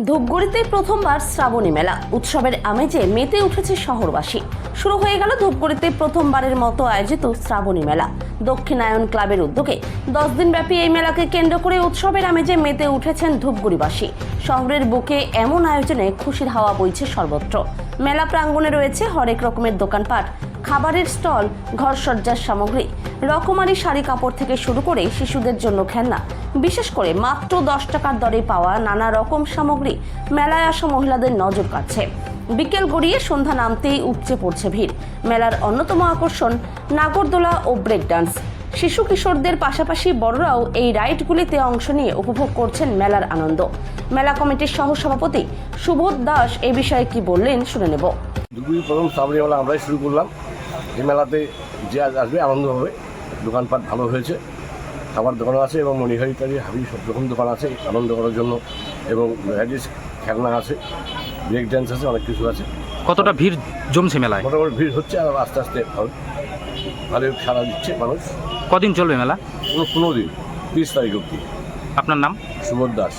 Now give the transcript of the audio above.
ধূপগুড়িতে প্রথমবার শ্রাবণী মেলা। উৎসবের আমেজে মেতে উঠেছে শহরবাসী। শুরু হয়ে গেল ধূপগুড়িতে প্রথমবারের মতো আয়োজিত শ্রাবণী মেলা। দক্ষিণায়ন ক্লাবের উদ্যোগে দশ দিনব্যাপী এই মেলাকে কেন্দ্র করে উৎসবের আমেজে মেতে উঠেছেন ধূপগুড়িবাসী। শহরের বুকে এমন আয়োজনে খুশির হাওয়া বইছে সর্বত্র। মেলা প্রাঙ্গণে রয়েছে হরেক রকমের দোকানপাট খাবারের স্টল, ঘরসজ্জার সামগ্রী, রকমারি শাড়ি কাপড় থেকে শুরু করে শিশুদের জন্য খেলনা, বিশেষ করে মাত্র দশ টাকার দরে পাওয়া নানা রকম সামগ্রী মেলায় আসা মহিলাদের নজর কাটছে বিকেল গড়িয়ে সন্ধ্যা নামতেই উপচে পড়ছে ভিড়। মেলার অন্যতম আকর্ষণ নাগরদোলা ও ব্রেক ডান্স। শিশু কিশোরদের পাশাপাশি বড়রাও এই রাইডগুলিতে অংশ নিয়ে উপভোগ করছেন মেলার আনন্দ। মেলা কমিটির সহ সভাপতি সুবোধ দাস এ বিষয়ে কি বললেন শুনে নেব। দুপুরি প্রথম আমরাই শুরু করলাম। এই মেলাতে যে আসবে আনন্দ হবে। দোকানপাট ভালো হয়েছে খাবার দোকানও আছে এবং মণিহারি টারি হাবি সব রকম দোকান আছে আনন্দ করার জন্য এবং ভ্যারাইটিস খেলনা আছে ব্রেক ড্যান্স আছে অনেক কিছু আছে। কতটা ভিড় জমছে মেলায়? মোটামুটি ভিড় হচ্ছে আর আস্তে আস্তে হবে। ভালো সারা দিচ্ছে মানুষ। কদিন চলবে মেলা? কোনো পনেরো দিন তিরিশ তারিখ অব্দি আপনার নাম? সুবোধ দাস।